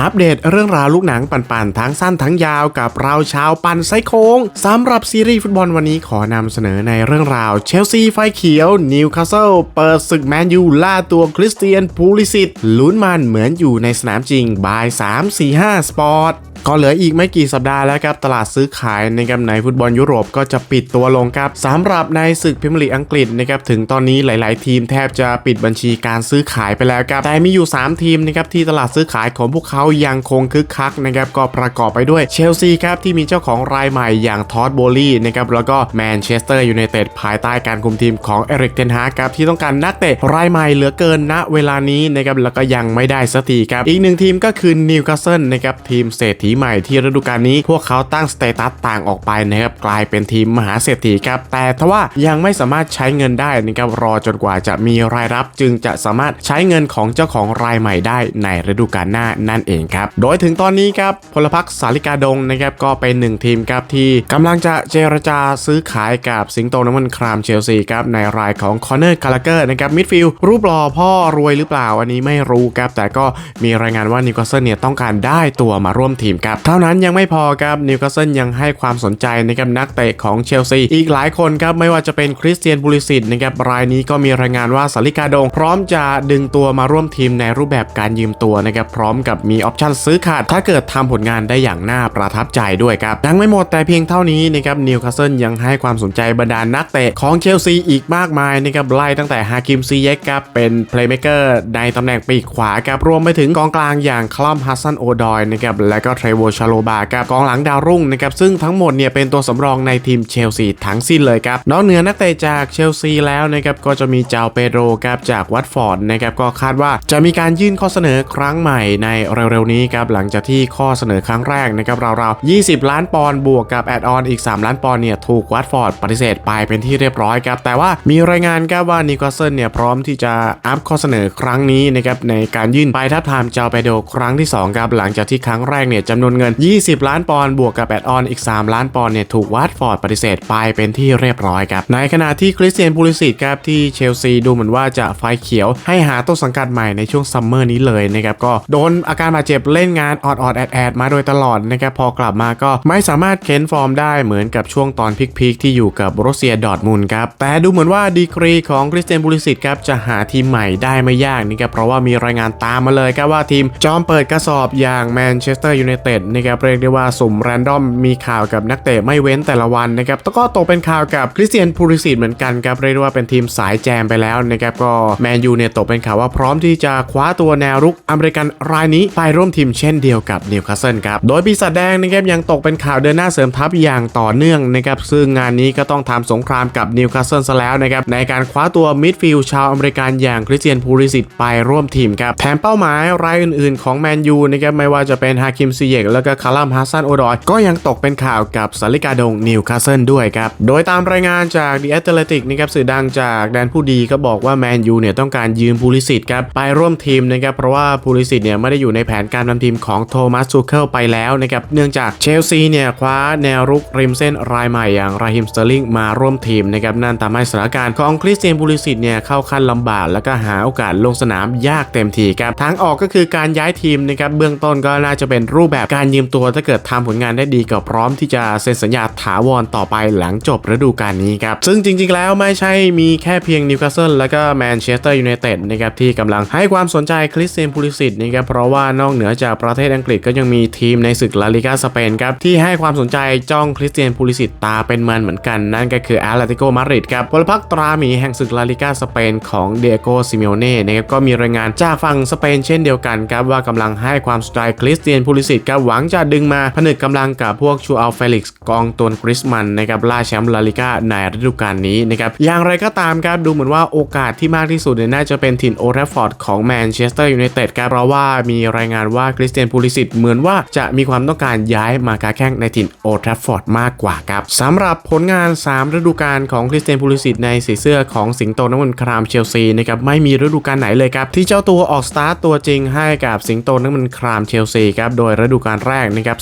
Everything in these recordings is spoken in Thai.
อัปเดตเรื่องราวลูกหนังปั่นๆทั้งสั้นทั้งยาวกับเราชาวปั่นไซโค้งสำหรับซีรีส์ฟุตบอลวันนี้ขอนำเสนอในเรื่องราวเชลซีไฟเขียวนิวคาสเซิลเปิดศึกแมนยูล่าตัวคริสเตียนพูลิสิตลุ้นมันเหมือนอยู่ในสนามจริงบาย 3 4 5 สปอร์ต ก็เหลืออีกไม่กี่สัปดาห์แล้วครับตลาดซื้อขายในกำในฟุตบอลยุโรปก็จะปิดตัวลงครับสำหรับในศึกพรีเมียร์ลีอังกฤษนะครับถึงตอนนี้หลาย ๆ ทีมแทบจะปิดบัญชีการซื้อขายไปแล้วครับแต่มีอยู่ 3 ทีมนะครับที่ตลาดซื้อขายของพวกเขายังคงคึกคักนะครับก็ประกอบไปด้วยเชลซีครับที่มีเจ้าของรายใหม่อย่างทอดโบลี่นะครับแล้วก็แมนเชสเตอร์ยูไนเต็ดภายใต้การคุมทีมของเอริกเทนฮากครับที่ต้องการนักเตะรายใหม่เหลือเกินณเวลานี้นะครับแล้วก็ยังไม่ได้สักทีครับอีกหนึ่งทีมก็คือนิวคาสเซิลนะครับทีมเศรษฐีใหม่ที่ฤดูกาลนี้ พวกเขาตั้งสเตตัสต่างออกไปนะครับกลายเป็นทีมมหาเศรษฐีครับแต่ทว่ายังไม่สามารถใช้เงินได้นะครับรอจนกว่าจะมีรายรับจึงจะสามารถใช้เงินของเจ้าของรายใหม่ได้ในฤดูกาลหน้านั่นเองครับโดยถึงตอนนี้ครับพลพรรคสาลิกาดงนะครับก็เป็นหนึ่งทีมครับที่กำลังจะเจรจาซื้อขายกับสิงโตน้ำมันครามเชลซีครับในรายของคอนเนอร์คาร์เกอร์นะครับมิดฟิลด์รูปหล่อพ่อรวยหรือเปล่าอันนี้ไม่รู้ครับแต่ก็มีรายงานว่านิวคาสเซิลเนี่ยต้องการได้ตัวมาร่วมทีมครับเท่านั้นยังไม่พอครับนิวคาสเซิลยังให้ความสนใจนะครับนักเตะของเชลซีอีกหลายคนครับไม่ว่าจะเป็นคริสเตียนบูลิสิตนะครับรายนี้ก็มีรายงานว่าสาลิกาดง พร้อมจะดึงตัวมาร่วมทีมในรูปแบบการยืมตัวนะครับพร้อมกับมีออปชั่นซื้อขาด ถ้าเกิดทำผลงานได้อย่างน่าประทับใจด้วยครับยังไม่หมดแต่เพียงเท่านี้นะครับนิวคาสเซิลยังให้ความสนใจบรรดานักเตะของเชลซีอีกมากมายนะครับไล่ตั้งแต่ฮากิมซีเยกครับเป็นเพลย์เม k เกอร์ในตำแหน่งปีกขวาครับรวมไปถึงกองกลางอย่างคลัมฮัสซันโอดอยนะครับและก็เทรโวชาโลบาครับกองหลังดาวรุ่งนะครับซึ่งทั้งหมดเนี่ยเป็นตัวสำรองในทีมเชลซีทั้งสิ้นเลยครับนอกเหนือนักเตะจากเชลซีแล้วนะครับก็จะมีเจ้าเปโดครับจากวัตฟอร์ดนะครับก็คาดว่าจะมีการยื่นข้อเสนอครั้งใหม่ในเร็วๆนี้ครับหลังจากที่ข้อเสนอครั้งแรกนะครับราวๆ20 ล้านปอนด์บวกกับแอดออนอีก 3 ล้านปอนด์เนี่ยถูกวัตฟอร์ดปฏิเสธไปเป็นที่เรียบร้อยครับแต่ว่ามีรายงานครับว่านิโคลเซนเนี่ยพร้อมที่จะอัพข้อเสนอครั้งนี้นะครับในการยื่นไปทับทามเจ้าเปโดครั้งที่2ครับหลังจากที่ครั้งแรกเนี่ยจำนวนเงิน 20 ล้านปอนด์บวกกับแอดออนอีก 3 ล้านปอนด์เนี่ยถูกวัตฟอร์ดปฏิเสธไปเป็นที่เรียบร้อยครับในขณะที่คริสเตียนพูลิสิตครับที่เชลซีดูเหมือนว่าจะไฟเขียวให้หาต้นสังกัดใหม่ในช่วงซัมเมอร์นี้เลยนะครับก็โดนอาการบาดเจ็บเล่นงานออดออดแอดแอดมาโดยตลอดนะครับพอกลับมาก็ไม่สามารถเค้นฟอร์มได้เหมือนกับช่วงตอนพีคๆที่อยู่กับโรเซียดอทมุนครับแต่ดูเหมือนว่าดีกรีของคริสเตียนพูลิสิตครับจะหาทีมใหม่ได้ไม่ยากนะครับเพราะว่ามีรายงานตามมาเลยครับว่าทีมจอมเปิดกระสอบอย่างแมนเชสเตอร์ยูไนเต็ดนะครับเรียกได้ว่าสุ่มแรนดอมมีข่าวกับนักเตะไม่เว้นแต่ละวันนะครับแล้วก็ตกเป็นข่าวกับคริสเตียนพูลิสิตเหมือนกันครับเรียกได้ว่าเป็นทีมสายแจมไปแล้วนะครับก็แมนยูเนี่ยตกเป็นข่าวว่าพร้อมที่จะคว้าตัวแนวรุกอเมริกันรายนี้ไปร่วมทีมเช่นเดียวกับนิวคาสเซิลครับโดยปีศาจแดงนะครับยังตกเป็นข่าวเดินหน้าเสริมทัพอย่างต่อเนื่องนะครับซึ่งงานนี้ก็ต้องทำสงครามกับนิวคาสเซิลซะแล้วนะครับในการคว้าตัวมิดฟิลด์ชาวอเมริกันอย่างคริสเตียนพูลิสิตไปร่วมทีมครับแถมเป้าหมายรายอื่น ๆ ของแมนยูนะครับไม่ว่าจะเป็นฮาคิมซีเยกแล้วก็คารัมฮัสซันโอดอยก็ยังตกเป็นข่าวกับสาลิกาดงนิวคาสเซิลด้วยครับ โดยตามรายงานจากดีแอตเลติกนะครับสื่อดังจากแดนผู้ดีก็บอกว่าแมนยูเนี่ยต้องการยืมพูลิสิตครับไปร่วมทีมนะครับเพราะว่าพูลิสิตเนี่ยไม่ได้อยู่ในแผนการนำทีมของโทมัสซูเคิลไปแล้วนะครับเนื่องจากเชลซีเนี่ยคว้าแนวรุกริมเส้นรายใหม่อย่างราฮิมสเตอร์ลิงมาร่วมทีมนะครับนั่นทำให้สถานการณ์ของคริสเตียนพูลิสิตเนี่ยเข้าขั้นลำบากแล้วก็หาโอกาสลงสนามยากเต็มทีครับทางออกก็คือการย้ายทีมนะครับเบื้องต้นก็น่าจะเป็นรูปแบบการยืมตัวถ้าเกิดทำผลงานได้ดีก็พร้อมที่จะเซ็นสัญญาถาวรต่อไปหลังจบฤดูกาลนี้ครับ ซึ่งจริงๆแล้วไม่ใช่มีแค่เพียงนิวคาสเซิลแล้วก็แมนเชสเตอร์ยูไนเต็ดนะครับที่กำลังให้ความสนใจคริสเตียนพูลิสิตนะครับเพราะว่านอกเหนือจากประเทศอังกฤษก็ยังมีทีมในศึกลาลิกาสเปนครับที่ให้ความสนใจจ้องคริสเตียนพูลิสิตตาเป็นมันเหมือนกัน นั่นก็คืออาร์เลติโกมาดริดครับพลพรรคตราหมีแห่งศึกลาลิกาสเปนของเดียโกซิเมโอเน่นะครับก็มีรายงานจากฝั่งสเปนเช่นเดียวกันครับว่ากำลังให้ความสนใจคริสเตียนพูลิสิตครับหวังจะดึงมาผนึกกำลังกับพวกชูอัลเฟลิกซ์กองตัวนกริสมันนะครับล่าแชมป์ลาลิก้าในฤดูกาลนี้นะครับอย่างไรก็ตามครับดูเหมือนว่าโอกาสที่มากที่สุดเนี่ยน่าจะเป็นถิ่นโอเทฟฟอร์ดของแมนเชสเตอร์ยูไนเต็ดครับเพราะว่ามีรายงานว่าคริสเตียนพูลิสิตเหมือนว่าจะมีความต้องการย้ายมาค้าแข่งในถิ่นโอเทฟฟอร์ดมากกว่าครับสำหรับผลงาน 3 ฤดูกาลของคริสเตียนพูลิสิตในสีเสื้อของสิงโตน้ำมันครามเชลซีนะครับไม่มีฤดูกาลไหนเลยครับที่เจ้าตัวออกสตาร์ตตัวจริงให้กับสิงโตน้ำมันครามเชลซีครับโดยฤดูกาลแรกนะครับ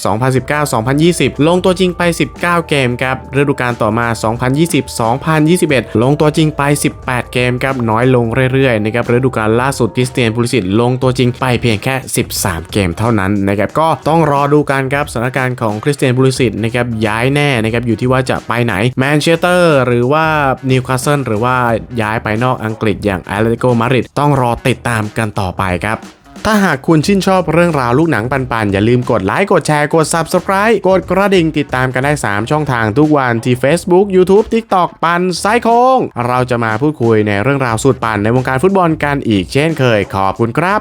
2019-2020 ลงตัวจริงไป 19 เกมครับ ฤดูกาลต่อมา 2020-2021 ลงตัวจริงไป 18 เกมครับ น้อยลงเรื่อยๆ นะครับ ฤดูกาลล่าสุดคริสเตียนพูลิสิตลงตัวจริงไปเพียงแค่ 13 เกมเท่านั้นนะครับ ก็ต้องรอดูกันครับสถานการณ์ของคริสเตียนพูลิสิตนะครับย้ายแน่นะครับอยู่ที่ว่าจะไปไหนแมนเชสเตอร์หรือว่านิวคาสเซิลหรือว่าย้ายไปนอกอังกฤษอย่างแอตเลติโกมาดริดต้องรอติดตามกันต่อไปครับ ถ้าหากคุณชื่นชอบเรื่องราวลูกหนังปันๆ อย่าลืมกดไลค์กดแชร์กด Subscribe กดกระดิ่งติดตามกันได้ 3 ช่องทางทุกวันที่ Facebook YouTube TikTok ปันไซโคง เราจะมาพูดคุยในเรื่องราวสุดปันในวงการฟุตบอลกันอีกเช่นเคยขอบคุณครับ